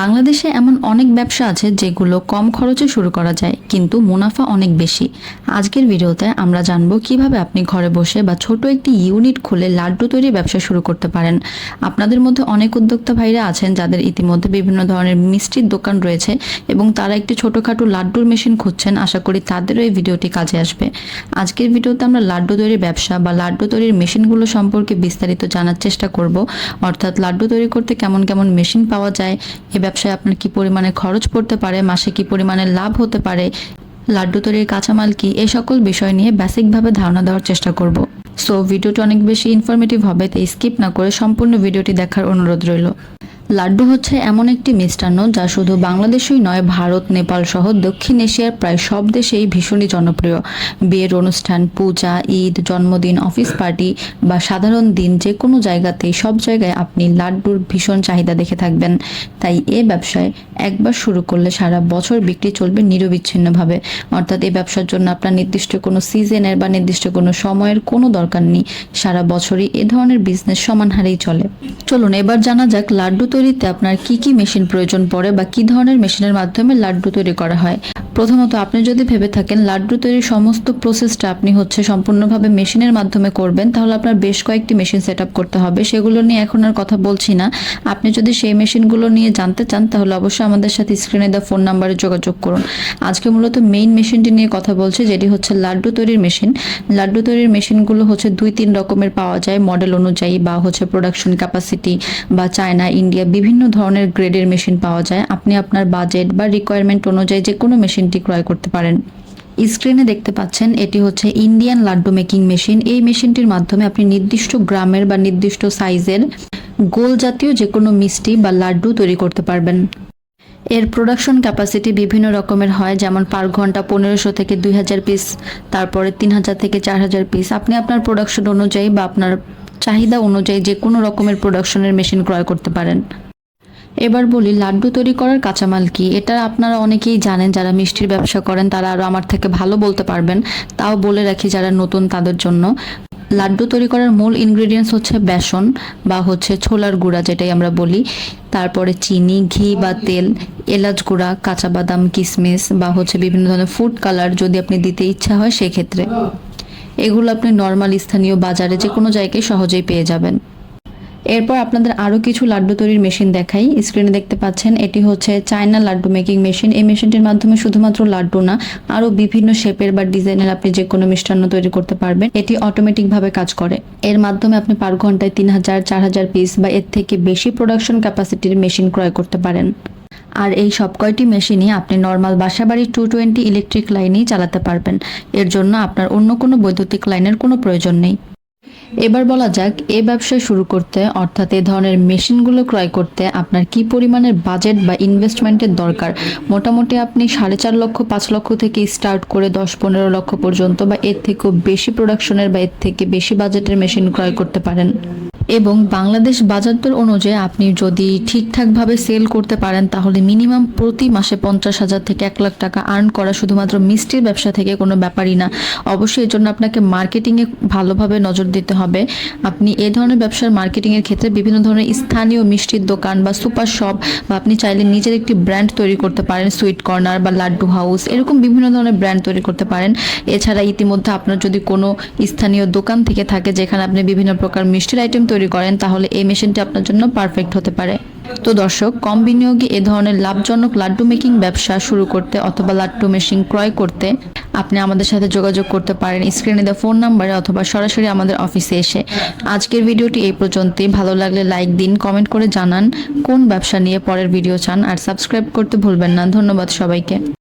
বাংলাদেশে এমন অনেক ব্যবসা আছে যেগুলো কম খরচে শুরু করা যায়, কিন্তু মুনাফা অনেক বেশি। আজকের ভিডিওতে আমরা জানব কীভাবে আপনি ঘরে বসে বা ছোট একটি ইউনিট খুলে লাড্ডু তৈরির ব্যবসা শুরু করতে পারেন। আপনাদের মধ্যে অনেক উদ্যোক্তা ভাইরা আছেন যাদের ইতিমধ্যে বিভিন্ন ধরনের মিষ্টির দোকান রয়েছে এবং তারা একটি ছোটোখাটো লাড্ডুর মেশিন খুঁজছেন। আশা করি তাদেরও এই ভিডিওটি কাজে আসবে। আজকের ভিডিওতে আমরা লাড্ডু তৈরির ব্যবসা বা লাড্ডু তৈরির মেশিনগুলো সম্পর্কে বিস্তারিত জানার চেষ্টা করব। অর্থাৎ লাড্ডু তৈরি করতে কেমন কেমন মেশিন পাওয়া যায় এ ব্যবসায় আপনার কি পরিমাণে খরচ পড়তে পারে? মাসে কি পরিমাণে লাভ হতে পারে? লাড্ডু তৈরির কাঁচামাল কি? এই সকল বিষয় নিয়ে বেসিকভাবে ধারণা দেওয়ার চেষ্টা করব। সো, ভিডিওটি অনেক বেশি ইনফরমেটিভ হবে, তাই স্কিপ না করে সম্পূর্ণ ভিডিওটি দেখার অনুরোধ রইল। লাড্ডু হচ্ছে এমন একটি মিষ্টান্ন যা শুধু বাংলাদেশেই নয়, ভারত, নেপাল সহ দক্ষিণ এশিয়ার প্রায় সব দেশেই ভীষণই জনপ্রিয়। বিয়ের অনুষ্ঠান, পূজা, ঈদ, জন্মদিন, অফিস পার্টি বা সাধারণ দিন যে কোনো জায়গাতেই সব জায়গায় আপনি লাড্ডুর ভীষণ চাহিদা দেখে থাকবেন। তাই এ ব্যবসায় একবার শুরু করলে সারা বছর বিক্রি চলবে নিরবিচ্ছিন্নভাবে। অর্থাৎ এই ব্যবসার জন্য আপনার নির্দিষ্ট কোনো সিজনের বা নির্দিষ্ট কোনো সময়ের কোনো দরকার নেই। সারা বছরই এ ধরনের বিজনেস সমান হারেই চলে। চলুন এবার জানা যাক লাড্ডু তৈরিতে আপনার কি কি মেশিন প্রয়োজন পড়ে বা কি ধরনের মেশিনের মাধ্যমে লাড্ডু তৈরি করা হয়? প্রথমত, আপনি যদি ভেবে থাকেন লাড্ডু তৈরির সমস্ত প্রসেসটা আপনি হচ্ছে সম্পূর্ণভাবে মেশিনের মাধ্যমে করবেন, তাহলে আপনার বেশ কয়েকটি মেশিন সেট করতে হবে। সেগুলো নিয়ে এখন আর কথা বলছি না। আপনি যদি সেই মেশিনগুলো নিয়ে জানতে চান, তাহলে অবশ্যই আমাদের সাথে স্ক্রিনে দেওয়া ফোন নাম্বারে যোগাযোগ করুন। আজকে মূলত মেইন মেশিনটি নিয়ে কথা বলছি, যেটি হচ্ছে লাড্ডু তৈরির মেশিন। লাড্ডু তৈরির মেশিনগুলো হচ্ছে দুই তিন রকমের পাওয়া যায়, মডেল অনুযায়ী বা হচ্ছে প্রোডাকশন ক্যাপাসিটি বা চায়না, ইন্ডিয়া বিভিন্ন ধরনের গ্রেডের মেশিন পাওয়া যায়। আপনি আপনার বাজেট বা রিকোয়ারমেন্ট অনুযায়ী যে কোনো মেশিনটি ক্রয় করতে পারেন। স্ক্রিনে দেখতে পাচ্ছেন, এটি হচ্ছে ইন্ডিয়ান লাড্ডু মেকিং মেশিন। এই মেশিনটির মাধ্যমে আপনি নির্দিষ্ট গ্রামের বা নির্দিষ্ট সাইজের গোল জাতীয় যে কোনো মিষ্টি বা লাড্ডু তৈরি করতে পারবেন। এর প্রোডাকশন ক্যাপাসিটি বিভিন্ন রকমের হয়, যেমন পার ঘণ্টা পনেরোশো থেকে দুই হাজার পিস তারপরে তিন হাজার থেকে চার হাজার পিস আপনি আপনার প্রোডাকশন অনুযায়ী বা আপনার চাহিদা অনুযায়ী যে কোনো রকমের প্রোডাকশনের মেশিন ক্রয় করতে পারেন। এবার বলি, লাড্ডু তৈরি করার কাঁচামাল কি? এটা আপনারা অনেকেই জানেন, যারা মিষ্টির ব্যবসা করেন, তারা আরও আমার থেকে ভালো বলতে পারবেন। তাও বলে রাখি যারা নতুন তাদের জন্য। লাড্ডু তৈরি করার মূল ইনগ্রেডিয়েন্টস হচ্ছে বেসন বা হচ্ছে ছোলার গুঁড়া যেটাই আমরা বলি। তারপরে চিনি, ঘি বা তেল, এলাচ গুঁড়া, কাঁচা বাদাম কিশমিশ বা হচ্ছে বিভিন্ন ধরনের ফুড কালার যদি আপনি দিতে ইচ্ছা হয় সেক্ষেত্রে। এগুলো আপনি নর্মাল স্থানীয় বাজারে যে কোনো জায়গায় সহজেই পেয়ে যাবেন। এরপর আপনাদের আরও কিছু লাড্ডু তৈরির মেশিন দেখাই। স্ক্রিনে দেখতে পাচ্ছেন, এটি হচ্ছে চায়না লাড্ডু মেকিং মেশিন। এই মেশিনটির মাধ্যমে শুধুমাত্র লাড্ডু না আরও বিভিন্ন শেপের বা ডিজাইনের আপনি যে কোনো মিষ্টান্ন তৈরি করতে পারবেন। এটি অটোমেটিকভাবে কাজ করে। এর মাধ্যমে আপনি পার ঘন্টায় তিন হাজার, চার হাজার পিস বা এর থেকে বেশি প্রোডাকশন ক্যাপাসিটির মেশিন ক্রয় করতে পারেন। আর এই সব কয়টি মেশিনই আপনি নর্মাল বাসাবাড়ির টু টোয়েন্টি ইলেকট্রিক লাইনেই চালাতে পারবেন। এর জন্য আপনার অন্য কোনো বৈদ্যুতিক লাইনের কোনো প্রয়োজন নেই। এবার বলা যাক, এ ব্যবসা শুরু করতে, অর্থাৎ এ ধরনের মেশিনগুলো ক্রয় করতে আপনার কি পরিমাণের বাজেট বা ইনভেস্টমেন্টের দরকার? মোটামুটি আপনি সাড়ে চার লক্ষ, পাঁচ লক্ষ থেকে স্টার্ট করে দশ পনেরো লক্ষ পর্যন্ত বা এর থেকেও বেশি প্রোডাকশনের বা এর থেকে বেশি বাজেটের মেশিন ক্রয় করতে পারেন। এবং বাংলাদেশ বাজার দর অনুযায়ী আপনি যদি ঠিকঠাকভাবে সেল করতে পারেন, তাহলে মিনিমাম প্রতি মাসে পঞ্চাশ হাজার থেকে এক লাখ টাকা আর্ন করা শুধুমাত্র মিষ্টির ব্যবসা থেকে কোনো ব্যাপারই না। অবশ্যই এর জন্য আপনাকে মার্কেটিংয়ে ভালোভাবে নজর দিতে হবে। আপনি এ ধরনের ব্যবসার মার্কেটিংয়ের ক্ষেত্রে বিভিন্ন ধরনের স্থানীয় মিষ্টির দোকান বা সুপার শপ বা আপনি চাইলে নিজের একটি ব্র্যান্ড তৈরি করতে পারেন সুইট কর্নার বা লাড্ডু হাউস এরকম বিভিন্ন ধরনের ব্র্যান্ড তৈরি করতে পারেন। এছাড়া ইতিমধ্যে আপনার যদি কোনো স্থানীয় দোকান থেকে থাকে, যেখানে আপনি বিভিন্ন প্রকার মিষ্টির আইটেম তৈরি করেন, তাহলে এই মেশিনটি আপনার জন্য পারফেক্ট হতে পারে। তো দর্শক, কম বিনিয়োগে এ ধরনের লাভজনক লাড্ডু মেকিং ব্যবসা শুরু করতে অথবা লাড্ডু মেশিন ক্রয় করতে আপনি আমাদের সাথে যোগাযোগ করতে পারেন স্ক্রিনে দেওয়া ফোন নাম্বারে অথবা সরাসরি আমাদের অফিসে এসে। আজকের ভিডিওটি এই পর্যন্তই। ভালো লাগলে লাইক দিন কমেন্ট করে জানান কোন ব্যবসা নিয়ে পরের ভিডিও চান। আর সাবস্ক্রাইব করতে ভুলবেন না। ধন্যবাদ সবাইকে।